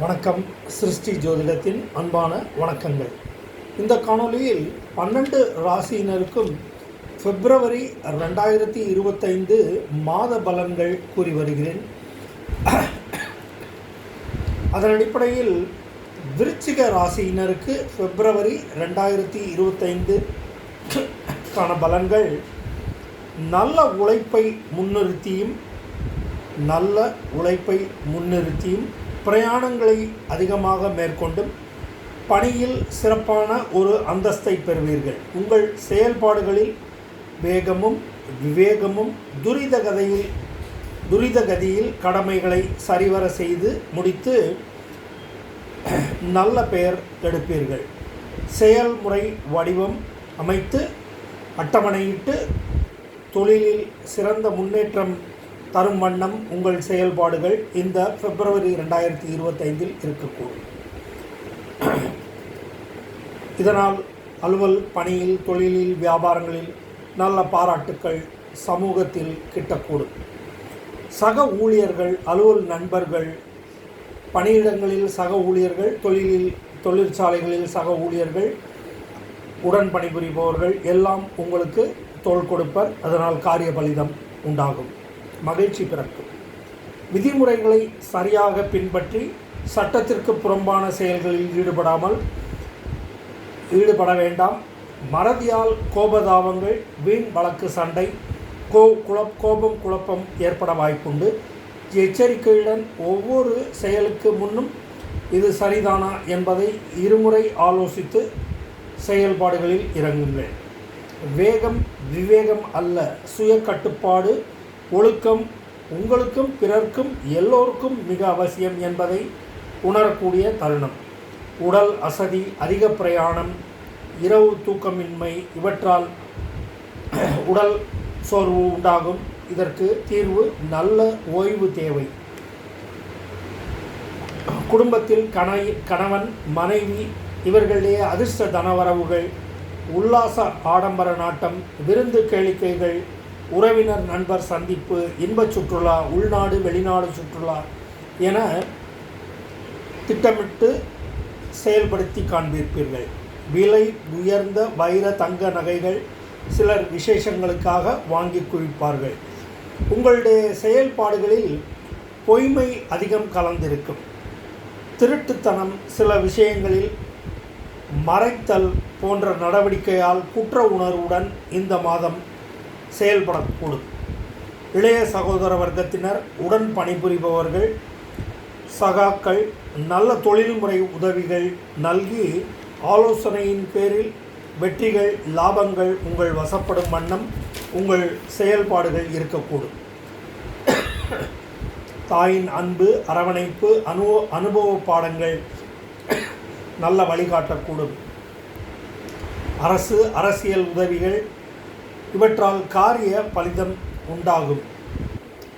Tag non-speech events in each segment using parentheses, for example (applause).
வணக்கம். சிருஷ்டி ஜோதிடத்தின் அன்பான வணக்கங்கள். இந்த காணொலியில் பன்னெண்டு ராசியினருக்கும் பிப்ரவரி ரெண்டாயிரத்தி இருபத்தைந்து மாத பலன்கள் கூறி வருகிறேன். அதன் அடிப்படையில் விருச்சிக ராசியினருக்கு பிப்ரவரி ரெண்டாயிரத்தி இருபத்தைந்து கான பலன்கள் நல்ல உழைப்பை முன்னிறுத்தியும் நல்ல உழைப்பை முன்னிறுத்தியும் பிரயாணங்களை அதிகமாக மேற்கொண்டும் பணியில் சிறப்பான ஒரு அந்தஸ்தை பெறுவீர்கள். உங்கள் செயல்பாடுகளில் வேகமும் விவேகமும் துரித கதையில் துரித கதியில் கடமைகளை சரிவர செய்து முடித்து நல்ல பெயர் எடுப்பீர்கள். செயல்முறை வடிவம் அமைத்து அட்டவணையிட்டு தொழிலில் சிறந்த முன்னேற்றம் தரும் வண்ணம் உங்கள் செயல்பாடுகள் இந்த பிப்ரவரி ரெண்டாயிரத்தி இருபத்தைந்தில் இருக்கக்கூடும். இதனால் அலுவல் பணியில் தொழிலில் வியாபாரங்களில் நல்ல பாராட்டுக்கள் சமூகத்தில் கிட்டக்கூடும். சக ஊழியர்கள் அலுவல் நண்பர்கள் பணியிடங்களில் சக ஊழியர்கள் தொழிலில் தொழிற்சாலைகளில் சக ஊழியர்கள் உடன் பணிபுரிபவர்கள் எல்லாம் உங்களுக்கு தோள் கொடுப்பர். அதனால் காரிய பலிதம் உண்டாகும். மகிழ்ச்சி பிறக்கும் விதிமுறைகளை சரியாக பின்பற்றி சட்டத்திற்கு புறம்பான செயல்களில் ஈடுபடாமல் ஈடுபட வேண்டாம். மறதியால் கோபதாபங்கள் வீண் வழக்கு சண்டை கோ குழப் கோபம் குழப்பம் ஏற்பட வாய்ப்புண்டு. எச்சரிக்கையுடன் ஒவ்வொரு செயலுக்கு முன்னும் இது சரிதானா என்பதை இருமுறை ஆலோசித்து செயல்பாடுகளில் இறங்குங்கள். வேகம் விவேகம் அல்ல சுய கட்டுப்பாடு ஒழுக்கம் உங்களுக்கும் பிறர்க்கும் எல்லோருக்கும் மிக அவசியம் என்பதை உணரக்கூடிய தருணம். உடல் அசதி அதிக பிரயாணம் இரவு தூக்கமின்மை இவற்றால் (clears throat) உடல் சோர்வு உண்டாகும். இதற்கு தீர்வு நல்ல ஓய்வு தேவை. குடும்பத்தில் கணை கணவன் மனைவி இவர்களிடையே அதிர்ஷ்ட தனவரவுகள் உல்லாச ஆடம்பர நாட்டம் விருந்து கேளிக்கைகள் உறவினர் நண்பர் சந்திப்பு இன்பச் சுற்றுலா உள்நாடு வெளிநாடு சுற்றுலா என திட்டமிட்டு செயல்படுத்தி காண்பிப்பீர்கள். விலை உயர்ந்த வைர தங்க நகைகள் சிலர் விசேஷங்களுக்காக வாங்கி குவிப்பார்கள். உங்களுடைய செயல்பாடுகளில் பொய்மை அதிகம் கலந்திருக்கும். திருட்டுத்தனம் சில விஷயங்களில் மறைத்தல் போன்ற நடவடிக்கையால் குற்ற உணர்வுடன் இந்த மாதம் செயல்படக்கூடும். இளைய சகோதர வர்க்கத்தினர் உடன் பணிபுரிபவர்கள் சகாக்கள் நல்ல தொழில்முறை உதவிகள் நல்கி ஆலோசனையின் பேரில் வெற்றிகள் லாபங்கள் உங்கள் வசப்படும் வண்ணம் உங்கள் செயல்பாடுகள் இருக்கக்கூடும். தாயின் அன்பு அரவணைப்பு அனுபவ அனுபவ பாடங்கள் நல்ல வழிகாட்டக்கூடும். அரசு அரசியல் உதவிகள் இவற்றால் காரிய பலிதம் உண்டாகும்.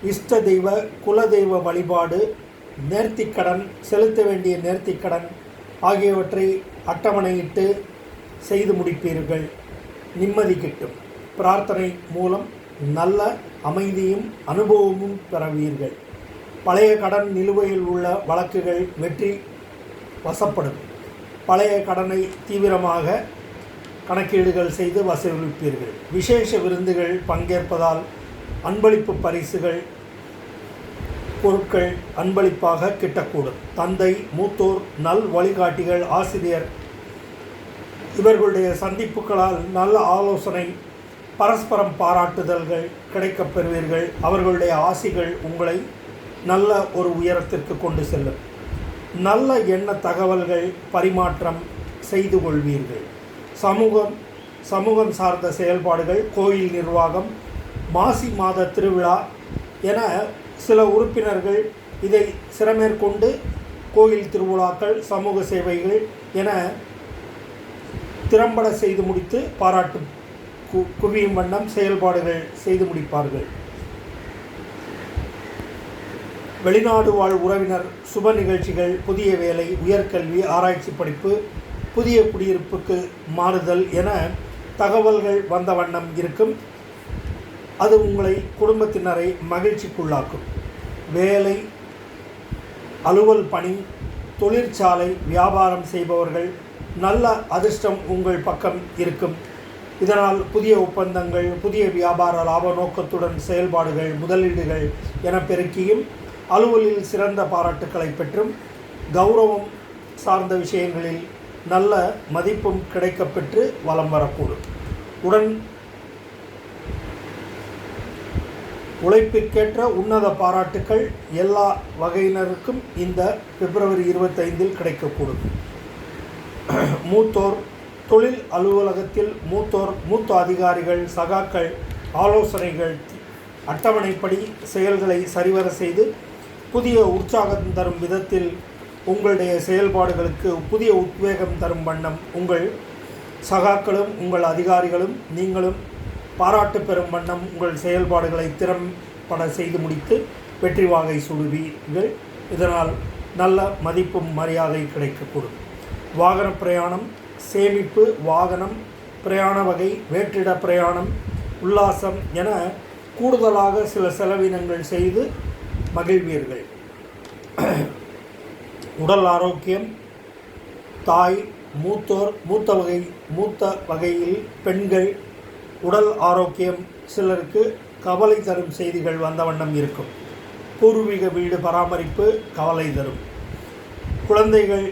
இஷ்ட தெய்வ குலதெய்வ வழிபாடு நேர்த்திக்கடன் செலுத்த வேண்டிய நேர்த்திக்கடன் ஆகியவற்றை அட்டவணையிட்டு செய்து முடிப்பீர்கள். நிம்மதி கிட்டும். பிரார்த்தனை மூலம் நல்ல அமைதியும் அனுபவமும் பெறுவீர்கள். பழைய கடன் நிலுவையில் உள்ள வழக்குகள் வெற்றி வசப்படும். பழைய கடனை தீவிரமாக கணக்கீடுகள் செய்து வசூலிப்பீர்கள். விசேஷ விருந்துகள் பங்கேற்பதால் அன்பளிப்பு பரிசுகள் பொருட்கள் அன்பளிப்பாக கிட்டக்கூடும். தந்தை மூத்தோர் நல் வழிகாட்டிகள் ஆசிரியர் இவர்களுடைய சந்திப்புகளால் நல்ல ஆலோசனை பரஸ்பரம் பாராட்டுதல்கள் கிடைக்கப் பெறுவீர்கள். அவர்களுடைய ஆசிகள் உங்களை நல்ல ஒரு உயரத்திற்கு கொண்டு செல்லும். நல்ல எண்ண தகவல்கள் பரிமாற்றம் செய்து கொள்வீர்கள். சமூகம் சமூகம் சார்ந்த செயல்பாடுகள் கோயில் நிர்வாகம் மாசி மாத திருவிழா என சில உறுப்பினர்கள் இதை சிறமேற்கொண்டு கோயில் திருவிழாக்கள் சமூக சேவைகள் என திறம்பட செய்து முடித்து பாராட்டு கு குவியும் வண்ணம் செயல்பாடுகள் செய்து முடிப்பார்கள். வெளிநாடு வாழ் உறவினர் சுப நிகழ்ச்சிகள் புதிய வேலை உயர்கல்வி ஆராய்ச்சி படிப்பு புதிய குடியிருப்புக்கு மாறுதல் என தகவல்கள் வந்த வண்ணம் இருக்கும். அது உங்களை குடும்பத்தினரை மகிழ்ச்சிக்குள்ளாக்கும். வேலை அலுவல் பணி தொழிற்சாலை வியாபாரம் செய்பவர்கள் நல்ல அதிர்ஷ்டம் உங்கள் பக்கம் இருக்கும். இதனால் புதிய ஒப்பந்தங்கள் புதிய வியாபார லாப நோக்கத்துடன் செயல்பாடுகள் முதலீடுகள் என பெருக்கியும் அலுவலில் சிறந்த பாராட்டுக்களை பெற்றும் கௌரவம் சார்ந்த விஷயங்களில் நல்ல மதிப்பும் கிடைக்கப்பெற்று வலம் வரக்கூடும். உடன் உழைப்பிற்கேற்ற உன்னத பாராட்டுக்கள் எல்லா வகையினருக்கும் இந்த பிப்ரவரி இருபத்தைந்தில் கிடைக்கக்கூடும். மூத்தோர் தொழில் அலுவலகத்தில் மூத்தோர் மூத்த அதிகாரிகள் சகாக்கள் ஆலோசனைகள் அட்டவணைப்படி செயல்களை சரிவர செய்து புதிய உற்சாகம் தரும் விதத்தில் உங்களுடைய செயல்பாடுகளுக்கு புதிய உத்வேகம் தரும் வண்ணம் உங்கள் சகாக்களும் உங்கள் அதிகாரிகளும் நீங்களும் பாராட்டு பெறும் வண்ணம் உங்கள் செயல்பாடுகளை திறம்பட செய்து முடித்து வெற்றி வாகை சுடுவீர்கள். இதனால் நல்ல மதிப்பும் மரியாதை கிடைக்கக்கூடும். வாகன பிரயாணம் சேமிப்பு வாகனம் பிரயாண வகை வேற்றிட பிரயாணம் உல்லாசம் என கூடுதலாக சில செலவினங்கள் செய்து மகிழ்வீர்கள். உடல் ஆரோக்கியம் தாய் மூத்தோர் மூத்த வகை மூத்த வகையில் பெண்கள் உடல் ஆரோக்கியம் சிலருக்கு கவலை தரும் செய்திகள் வந்த வண்ணம் இருக்கும். பூர்வீக வீடு பராமரிப்பு கவலை தரும். குழந்தைகள்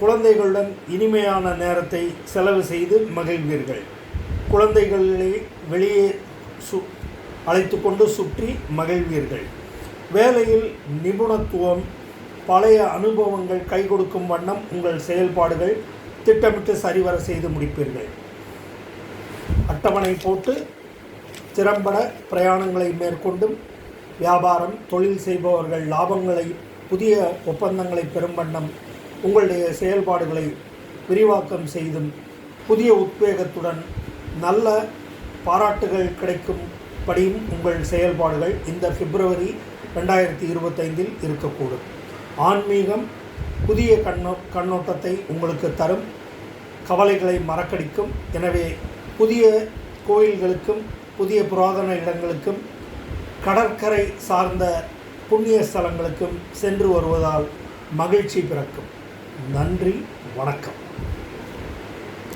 குழந்தைகளுடன் இனிமையான நேரத்தை செலவு செய்து மகிழ்வீர்கள். குழந்தைகளை வெளியே சு அழைத்து கொண்டு சுற்றி மகிழ்வீர்கள். வேலையில் நிபுணத்துவம் பழைய அனுபவங்கள் கை கொடுக்கும் வண்ணம் உங்கள் செயல்பாடுகள் திட்டமிட்டு சரிவர செய்து முடிப்பீர்கள். அட்டவணை போட்டு திறம்பட பிரயாணங்களை மேற்கொண்டும் வியாபாரம் தொழில் செய்பவர்கள் லாபங்களை புதிய ஒப்பந்தங்களை பெறும் வண்ணம் உங்களுடைய செயல்பாடுகளை விரிவாக்கம் செய்தும் புதிய உத்வேகத்துடன் நல்ல பாராட்டுகள் கிடைக்கும்படியும் உங்கள் செயல்பாடுகள் இந்த பிப்ரவரி ரெண்டாயிரத்தி இருபத்தைந்தில் இருக்கக்கூடும். ஆன்மீகம் புதிய கண்ணோ கண்ணோட்டத்தை உங்களுக்கு தரும். கவலைகளை மறக்கடிக்கும். எனவே புதிய கோயில்களுக்கும் புதிய புராதன இடங்களுக்கும் கடற்கரை சார்ந்த புண்ணிய ஸ்தலங்களுக்கும் சென்று வருவதால் மகிழ்ச்சி பிறக்கும். நன்றி வணக்கம்.